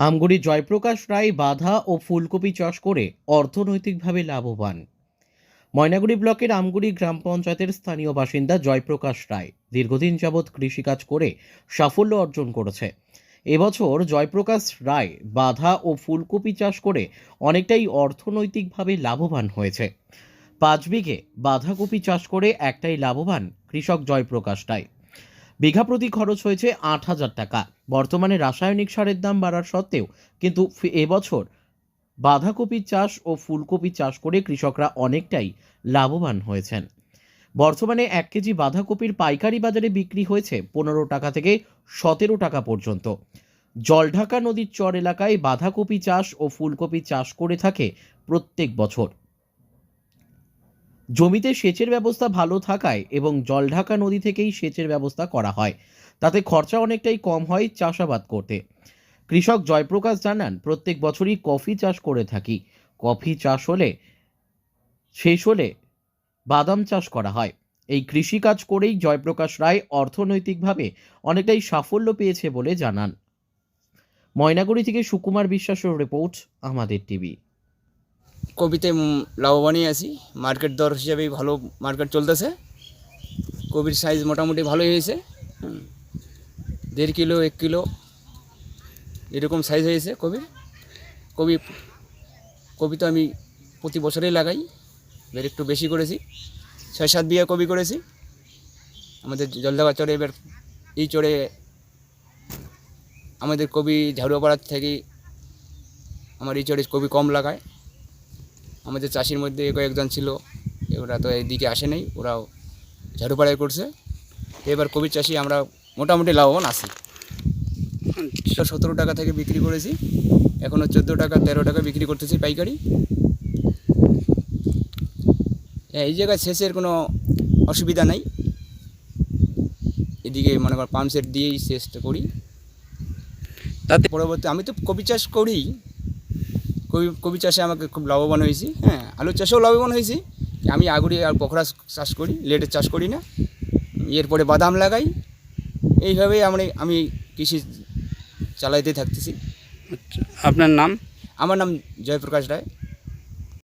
আমগুড়ি জয়প্রকাশ রায় বাধা ও ফুলকপি চাষ করে অর্থনৈতিকভাবে লাভবান। ময়নাগুড়ি ব্লকের আমগুড়ি গ্রাম পঞ্চায়েতের স্থানীয় বাসিন্দা জয়প্রকাশ রায় দীর্ঘদিন যাবৎ কৃষিকাজ করে সাফল্য অর্জন করেছে। এবছর জয়প্রকাশ রায় বাধা ও ফুলকপি চাষ করে অনেকটাই অর্থনৈতিকভাবে লাভবান হয়েছে। পাঁচ বিঘে বাঁধাকপি চাষ করে একটাই লাভবান কৃষক জয়প্রকাশ রায়। বিঘা প্রতি খরচ হয়েছে আট হাজার টাকা। বর্তমানে রাসায়নিক সারের দাম বাড়ার সত্ত্বেও কিন্তু এবছর বাঁধাকপি চাষ ও ফুলকপি চাষ করে কৃষকরা অনেকটাই লাভবান হয়েছেন। বর্তমানে এক কেজি বাঁধাকপির পাইকারি বাজারে বিক্রি হয়েছে পনেরো টাকা থেকে সতেরো টাকা পর্যন্ত। জলঢাকা নদীর চর এলাকায় বাঁধাকপি চাষ ও ফুলকপি চাষ করে থাকে প্রত্যেক বছর। জমিতে সেচের ব্যবস্থা ভালো থাকায় এবং জলঢাকা নদী থেকেই সেচের ব্যবস্থা করা হয়। তাতে খরচা অনেকটাই কম হয় চাষাবাদ করতে। কৃষক জয়প্রকাশ জানান, প্রত্যেক বছরই কফি চাষ করে থাকি। কফি চাষ হলে, শেষ হলে বাদাম চাষ করা হয়। এই কৃষিকাজ করেই জয়প্রকাশ রায় অর্থনৈতিকভাবে অনেকটাই সাফল্য পেয়েছে বলে জানান। ময়নাগুড়ি থেকে সুকুমার বিশ্বাসের রিপোর্ট, আমাদের টিভি। কবিতে লাভবানই আছি। মার্কেট দর হিসাবে ভালো মার্কেট চলতেছে। কবির সাইজ মোটামুটি ভালোই হয়েছে। দেড় কিলো, এক কিলো, এরকম সাইজ হয়েছে কবির কবি কবি তো আমি প্রতি বছরেই লাগাই, এবার একটু বেশি করেছি। ছয়, সাত বিঘা কবি করেছি। আমাদের জলদাবা চড়ে এবার এই চড়ে আমাদের কবি ঝাড়ুয়াপাড়ার থেকে আমার এই চড়ে কবি কম লাগায়। আমাদের চাষির মধ্যে কয়েকজন ছিল, ওরা তো এইদিকে আসে নাই, ওরাও ঝাড়ুপাড়ায় করছে। এবার কবির চাষি আমরা মোটামুটি লাভবান আছি। তো সতেরো টাকা থেকে বিক্রি করেছি। এখনও চোদ্দ টাকা তেরো টাকা বিক্রি করতেছি পাইকারি। হ্যাঁ, এই জায়গায় সেচের কোনো অসুবিধা নাই। এদিকে মনে কর পাম্প সেট দিয়েই সেচটা করি। তাতে পরবর্তী আমি তো কবি চাষ করি। কবি কবি চাষে আমাকে খুব লাভবান হয়েছি। হ্যাঁ আলু চাষেও লাভবান হয়েছি। আমি আগুড়ি আর পখরা চাষ করি লেটের চাষ করি না। এরপরে বাদাম লাগাই। এইভাবেই আমরা আমি কৃষি চালাইতে থাকতেছি। আচ্ছা আপনার নাম? আমার নাম জয়প্রকাশ রায়।